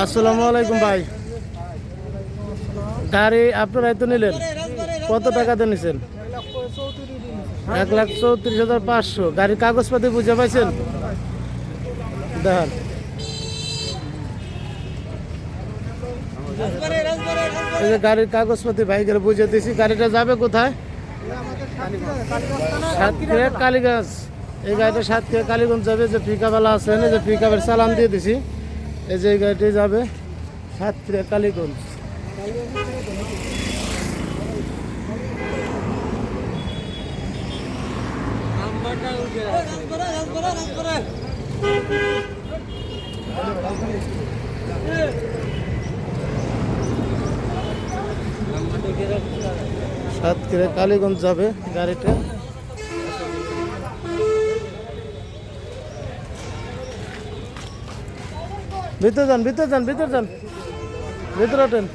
আসসালামু আলাইকুম ভাই। গাড়ি আপনারাই তো নিলেন? কত টাকাতে নিছেন? এক লাখ চৌত্রিশ হাজার পাঁচশো। গাড়ির কাগজপাতি বুঝে পাইছেন? দেখান। এই যে গাড়ির কাগজপাতি ভাইকে বুঝে দিয়েছি গাড়িটা যাবে কোথায়? সাতক্ষীরা কালীগঞ্জ। এই গাড়িটা সাতক্ষীরা কালীগঞ্জ যাবে। যে পিকাবেলা আছে যে পিকাবের চালান দিয়ে দিছি। এই যে গাড়িটি যাবে সাতক্ষীরা কালীগঞ্জ। সাতক্ষীরা কালীগঞ্জ যাবে গাড়িটা ভিতর যান ভিতরে যান ভিতরে যান। ভিতরে ওঠেন।